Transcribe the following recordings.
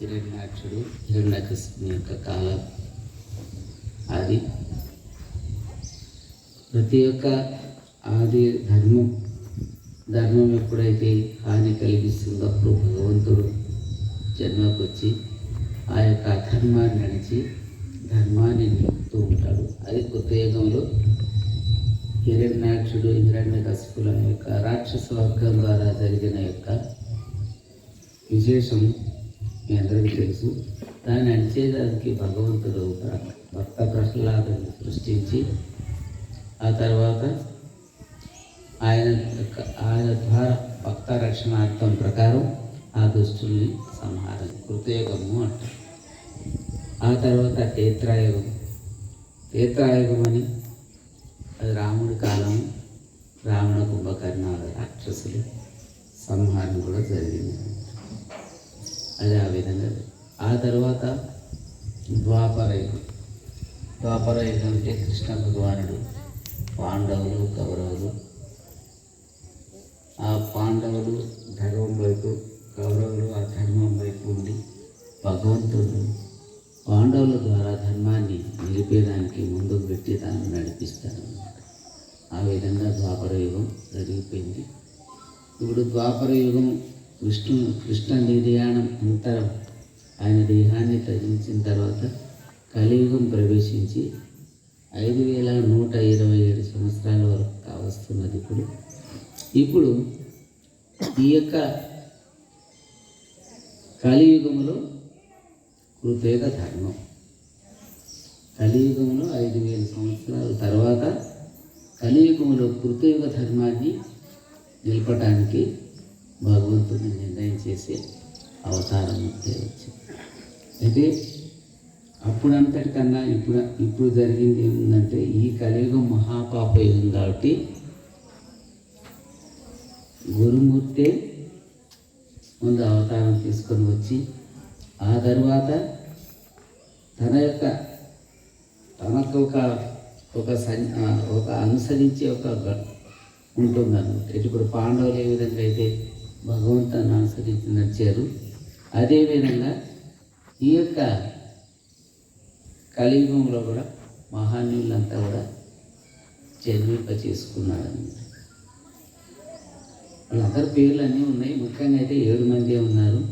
హిరణ్యాక్షుడు హిరణ్యకృష్ణుని యొక్క కాలం అది. ప్రతి ఒక్క ఆది ధర్మం ధర్మం ఎప్పుడైతే హాని కలిగిస్తుందో అప్పుడు భగవంతుడు జన్మకు వచ్చి ఆ యొక్క అధర్మాన్ని నడిచి ధర్మాన్ని నిలుపుతూ ఉంటాడు. అది కొత్త యుగంలో హిరణ్యాక్షుడు హిరణ్య కసిపుల యొక్క రాక్షస వర్గం ద్వారా జరిగిన యొక్క విశేషం మీ అందరికీ తెలుసు. దాన్ని అణిచేదానికి భగవంతుడు భక్త ప్రహ్లాదని సృష్టించి ఆ తర్వాత ఆయన ఆయన ద్వారా భక్త రక్షణార్థం ప్రకారం ఆ దుష్టుల్ని సంహారం కృతయుగము అంటారు. ఆ తర్వాత తేత్రాయుగం తేత్రాయుగం అని అది రాముడి కాలం రావణ కుంభకర్ణాల రాక్షసులు సంహారం కూడా జరిగింది. అది ఆ విధంగా ఆ తర్వాత ద్వాపర యుగం ద్వాపర యుగం అంటే కృష్ణ భగవానుడు పాండవులు కౌరవులు. ఆ పాండవులు ధర్మం వైపు కౌరవులు ఆ ధర్మం వైపు ఉండి భగవంతుడు పాండవుల ద్వారా ధర్మాన్ని నిలిపేదానికి ముందుకు పెట్టి దాన్ని నడిపిస్తారు ఆ విధంగా ద్వాపర యుగం జరిగిపోయింది. ఇప్పుడు ద్వాపర యుగం కృష్ణు కృష్ణ నిర్యాణం అంతరం. ఆయన దేహాన్ని త్యజించిన తర్వాత కలియుగం ప్రవేశించి ఐదు వేల నూట ఇరవై ఏడు సంవత్సరాల వరకు కావస్తున్నది ఇప్పుడు. ఇప్పుడు ఈ యొక్క కలియుగంలో కృతేక ధర్మం. కలియుగంలో ఐదు వేల సంవత్సరాల తర్వాత కలియుగంలో కృతయుగ ధర్మాన్ని నిలపడానికి భగవంతుని నిర్ణయం చేసే అవతారం అయితే వచ్చింది. అయితే అప్పుడంతటికన్నా ఇప్పుడు ఇప్పుడు జరిగింది ఏముందంటే ఈ కలియుగం మహాపాపయుగం కాబట్టి గురుమూర్తే ముందు అవతారం తీసుకొని వచ్చి ఆ తర్వాత తన యొక్క తనకు ఒక ఒక ఒక అనుసరించే ఒక గ- ఉంటుందన్నమాట. ఇప్పుడు పాండవులు ఏ విధంగా అయితే భగవంతుని అనుసరించి నడిచారు. అదేవిధంగా ఈ యొక్క కలియుగంలో కూడా మహాన్యులంతా కూడా జన్మింప చేసుకున్నారన్నమాట వాళ్ళందరి పేర్లు అన్నీ ఉన్నాయి. ముఖ్యంగా అయితే ఏడు మంది ఉన్నారు.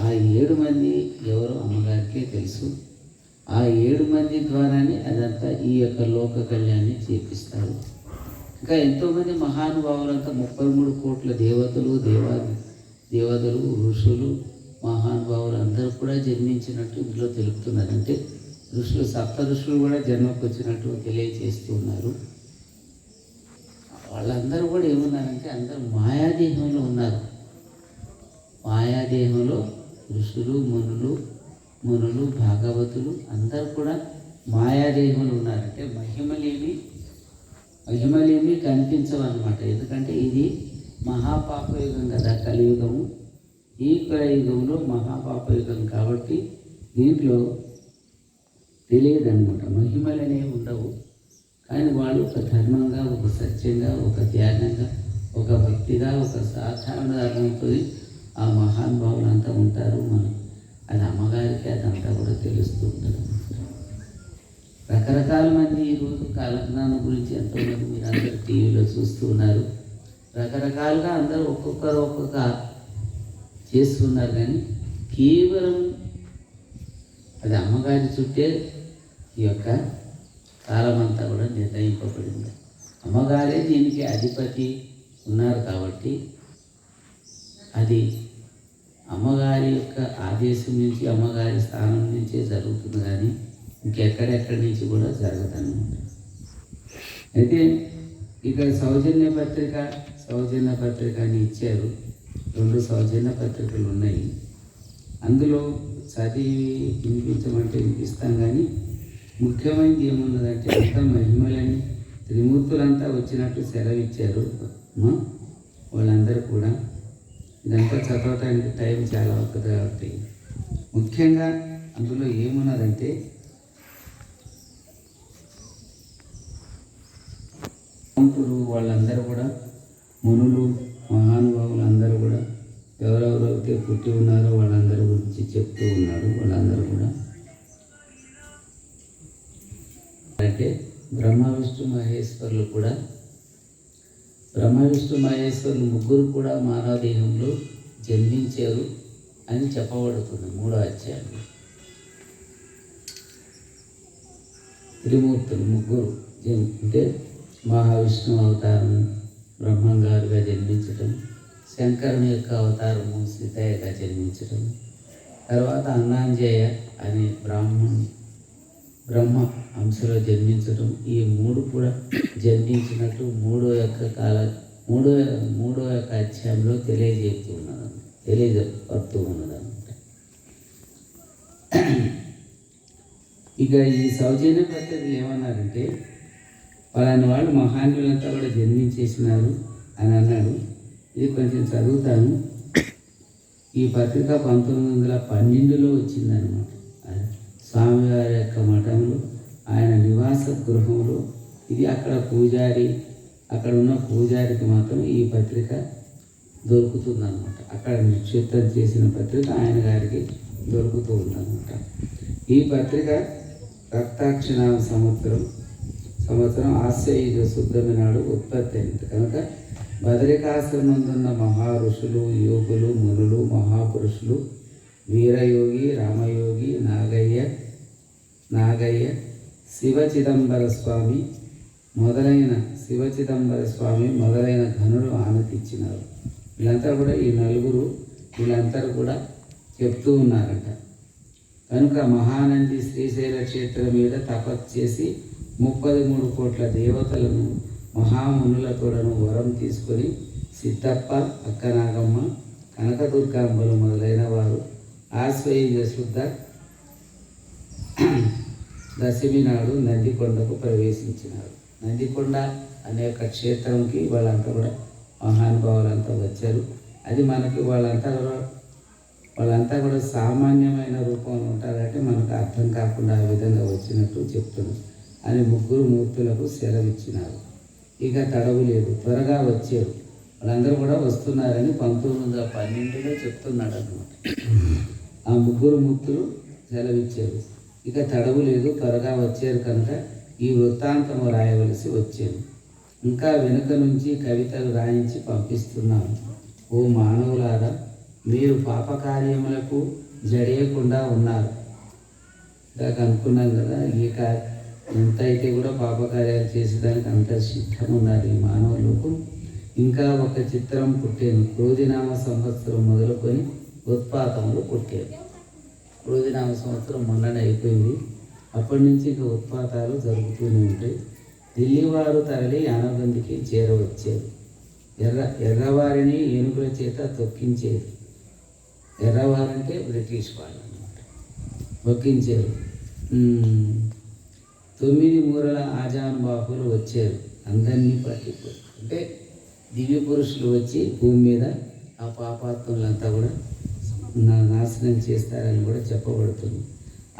ఆ ఏడు మంది ఎవరో అమ్మగారికే తెలుసు. ఆ ఏడు మంది ద్వారానే అదంతా ఈ యొక్క లోక కళ్యాణాన్ని చేపిస్తారు. ఇంకా ఎంతోమంది మహానుభావులంతా ముప్పై మూడు కోట్ల దేవతలు దేవా దేవతలు ఋషులు మహానుభావులు అందరూ కూడా జన్మించినట్టు ఇందులో తెలుపుతున్నారు. అంటే ఋషులు సప్త ఋషులు కూడా జన్మకు వచ్చినట్టు తెలియజేస్తూ ఉన్నారు. వాళ్ళందరూ కూడా ఏమున్నారంటే అందరూ మాయాదేహంలో ఉన్నారు. మాయాదేహంలో ఋషులు మునులు మునులు భాగవతులు అందరూ కూడా మాయాదేహంలో ఉన్నారంటే మహిమలేమి మహిమలేమి కనిపించవు అనమాట ఎందుకంటే ఇది మహాపాపయుగం కదా కలియుగము. ఈ కలియుగంలో మహాపాపయుగం కాబట్టి దీంట్లో తెలియదు అనమాట మహిమలు అనేవి ఉండవు. కానీ వాళ్ళు ఒక ధర్మంగా ఒక సత్యంగా ఒక త్యాగంగా ఒక భక్తిగా ఒక సాధారణ ధర్మంతో ఆ మహానుభావులంతా ఉంటారు. మనం అది అమ్మగారికి అదంతా కూడా తెలుస్తూ ఉంటుంది రకరకాల మంది ఈరోజు కాలజ్ఞానం గురించి ఎంతోమంది మీరు అందరూ టీవీలో చూస్తూ ఉన్నారు. రకరకాలుగా అందరూ ఒక్కొక్కరు ఒక్కొక్క చేస్తున్నారు కానీ కేవలం అది అమ్మగారి చుట్టే ఈ యొక్క కాలమంతా కూడా నిర్ణయింపబడింది. అమ్మగారే దీనికి అధిపతి ఉన్నారు కాబట్టి అది అమ్మగారి యొక్క ఆదేశం నుంచి అమ్మగారి స్థానం నుంచే జరుగుతుంది కానీ ఇంకెక్కడెక్కడి నుంచి కూడా జరగదన్నమాట. అయితే ఇక్కడ సౌజన్య పత్రిక సౌజన్య పత్రిక అని ఇచ్చారు. రెండు సౌజన్య పత్రికలు ఉన్నాయి. అందులో చదివి వినిపించమంటే వినిపిస్తాం కానీ ముఖ్యమైనది ఏమున్నదంటే అంతా మహిమలని త్రిమూర్తులంతా వచ్చినట్టు సెలవిచ్చారు. ఇచ్చారు వాళ్ళందరూ కూడా. ఇదంతా చదవటానికి టైం చాలా అవుతుంది కాబట్టి. ముఖ్యంగా అందులో ఏమున్నదంటే పంపులు వాళ్ళందరూ కూడా మునులు మహానుభావులు అందరూ కూడా ఎవరెవరైతే పుట్టి ఉన్నారో వాళ్ళందరి గురించి చెప్తూ ఉన్నారు. వాళ్ళందరూ కూడా అంటే బ్రహ్మ విష్ణు మహేశ్వరులు కూడా బ్రహ్మ విష్ణు మహేశ్వరులు ముగ్గురు కూడా మానవదేహంలో జన్మించారు అని చెప్పబడుతుంది మూడో అధ్యాయంలో. త్రిమూర్తులు ముగ్గురు అంటే మహావిష్ణు అవతారం బ్రహ్మంగారుగా జన్మించటం శంకరుని యొక్క అవతారము సీతయ్యగా జన్మించటం తర్వాత అన్నాంజయ అనే బ్రాహ్మణ్ బ్రహ్మ అంశలో జన్మించటం ఈ మూడు కూడా జన్మించినట్టు మూడో యొక్క కాల మూడో మూడో యొక్క అధ్యాయంలో తెలియజేస్తూ ఉన్నది తెలియజేస్తూ ఉన్నదన్నమాట. ఇక ఈ సౌజన్య పద్ధతులు ఏమన్నారంటే పలాని వాళ్ళు మహాన్యులంతా కూడా జన్మించేసినారు అని అన్నాడు. ఇది కొంచెం చదువుతాను. ఈ పత్రిక పంతొమ్మిది వందల పన్నెండులో వచ్చిందనమాట స్వామివారి యొక్క మఠంలో ఆయన నివాస గృహంలో. ఇది అక్కడ పూజారి అక్కడ ఉన్న పూజారికి మాత్రం ఈ పత్రిక దొరుకుతుందన్నమాట. అక్కడ నిక్షిప్తం చేసిన పత్రిక ఆయన గారికి దొరుకుతూ ఉందన్నమాట. ఈ పత్రిక రక్తాక్షణ సంవత్సరం సంవత్సరం ఆశ్రయుజ శుద్ధమి నాడు ఉత్పత్తి అయింది. కనుక బదరికాశ్రమందున్న మహా ఋషులు యోగులు మునులు మహాపురుషులు వీరయోగి రామయోగి నాగయ్య నాగయ్య శివ చిదంబర స్వామి మొదలైన శివ చిదంబర స్వామి మొదలైన ఘనులు ఆనతిచ్చినారు వీళ్ళంతా కూడా ఈ నలుగురు వీళ్ళంతా కూడా చెప్తూ ఉన్నారంట. కనుక మహానంది శ్రీశైల క్షేత్రం మీద తపస్సు చేసి ముప్పై మూడు కోట్ల దేవతలను మహామునులతోడను వరం తీసుకొని సిద్ధప్ప అక్కనాగమ్మ కనకదుర్గాంబలు మొదలైన వారు ఆశ్వయుజ శుద్ధ దశమి నాడు నందికొండకు ప్రవేశించినారు. నందికొండ అనే ఒక క్షేత్రంకి వాళ్ళంతా కూడా మహానుభావులంతా వచ్చారు. అది మనకి వాళ్ళంతా కూడా వాళ్ళంతా కూడా సామాన్యమైన రూపంలో ఉంటారంటే మనకు అర్థం కాకుండా ఆ విధంగా వచ్చినట్టు చెప్తున్నారు. అని ముగ్గురు మూర్తులకు సెలవిచ్చినారు. ఇక తడవు లేదు. త్వరగా వచ్చారు. వాళ్ళందరూ కూడా వస్తున్నారని పంతొమ్మిది వందల పన్నెండులో చెప్తున్నాడు అనమాట ఆ ముగ్గురు మూర్తులు సెలవిచ్చారు. ఇక తడవు లేదు. త్వరగా వచ్చారు కనుక ఈ వృత్తాంతము రాయవలసి వచ్చాను ఇంకా వెనుక నుంచి కవితలు రాయించి పంపిస్తున్నాము ఓ మానవులారా మీరు పాపకార్యములకు జడేయకుండా ఉన్నారు. ఇందాక అనుకున్నాం కదా ఈ కార్య ఎంత అయితే కూడా పాపకార్యాలు చేసేదానికి అంత సిద్ధం ఉన్నది ఈ మానవులకు. ఇంకా ఒక చిత్రం పుట్టేను. క్రోధినామ సంవత్సరం మొదలుకొని ఉత్పాతంలో పుట్టాను. క్రోధినామ సంవత్సరం మొన్ననే అయిపోయింది. అప్పటి నుంచి ఇంకా ఉత్పాతాలు జరుగుతూనే ఉంటాయి. ఢిల్లీ వారు తరలి యానబందికి చేరవచ్చారు ఎర్ర ఎర్రవారిని ఏనుగుల చేత తొక్కించేది. ఎర్రవారంటే బ్రిటిష్ వాళ్ళు అనమాట తొక్కించారు తొమ్మిది మూరల ఆజానుబాహులు వచ్చారు. అందరినీ పట్టిపోయి అంటే దివ్య పురుషులు వచ్చి భూమి మీద ఆ పాపాత్ములంతా కూడా నా- నాశనం చేస్తారని కూడా చెప్పబడుతుంది.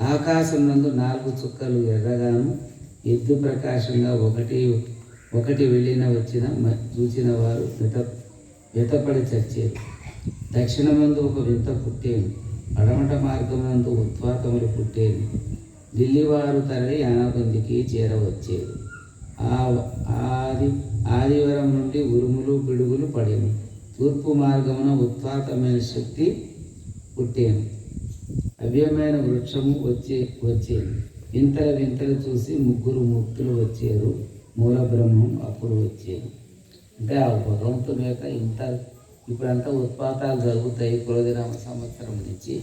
ఆకాశం నందు నాలుగు చుక్కలు ఎర్రగాను ఎద్దు ప్రకాశంగా ఒకటి ఒకటి వెళ్ళిన వచ్చిన మ- చూసిన వారు విత వితపడి చచ్చారు. దక్షిణమందు ఒక వింత పుట్టేను అడమట మార్గమునందు ఉత్పాతములు పుట్టేను. ఢిల్లీవారు తరలి యానాబందికి చేరవచ్చేది ఆది ఆదివరం నుండి ఉరుములు పిడుగులు పడేను. తూర్పు మార్గమున ఉత్పాతమైన శక్తి పుట్టేను. అవ్యమైన వృక్షము వచ్చే వచ్చేది వింతల వింతలు చూసి ముగ్గురు ముక్తులు వచ్చారు. మూల బ్రహ్మం అప్పుడు వచ్చేది అంటే ఆ భగవంతుని యొక్క ఇంత ఇప్పుడంతా ఉత్పాతాలు జరుగుతాయి కులదినామ సంవత్సరం నుంచి.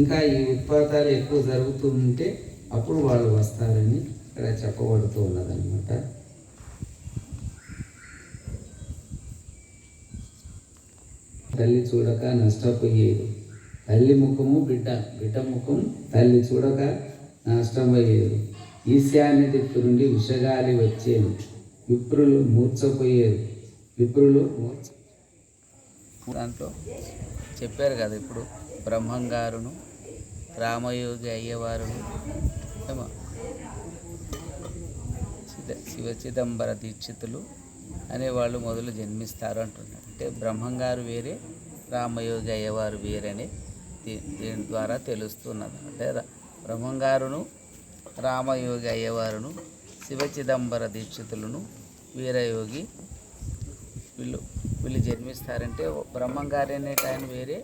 ఇంకా ఈ ఉత్పాతాలు ఎక్కువ జరుగుతూ ఉంటే అప్పుడు వాళ్ళు వస్తారని ఇక్కడ చెప్పబడుతూ ఉన్నదన్నమాట. తల్లి చూడక నష్టపోయేది. తల్లి ముఖము బిడ్డ బిడ్డ ముఖం తల్లి చూడక నష్టమయ్యేది ఈశాన్య దిక్కు నుండి విషగాలి వచ్చేది. విప్రులు మూర్చపోయేది. విప్రులు మూర్చ దాంట్లో చెప్పారు కదా ఇప్పుడు. బ్రహ్మంగారును రామయోగి అయ్యవారును. ఏమో. శివ చిదంబర దీక్షితులు అనేవాళ్ళు మొదలు జన్మిస్తారు అంటున్నారు. అంటే బ్రహ్మంగారు వేరే రామయోగి అయ్యవారు వేరని దీ దీని ద్వారా తెలుస్తున్నది. అంటే బ్రహ్మంగారును రామయోగి అయ్యవారును శివచిదంబర దీక్షితులను వీరయోగి వీళ్ళు వీళ్ళు జన్మిస్తారంటే బ్రహ్మంగారు అనేట ఆయన వేరే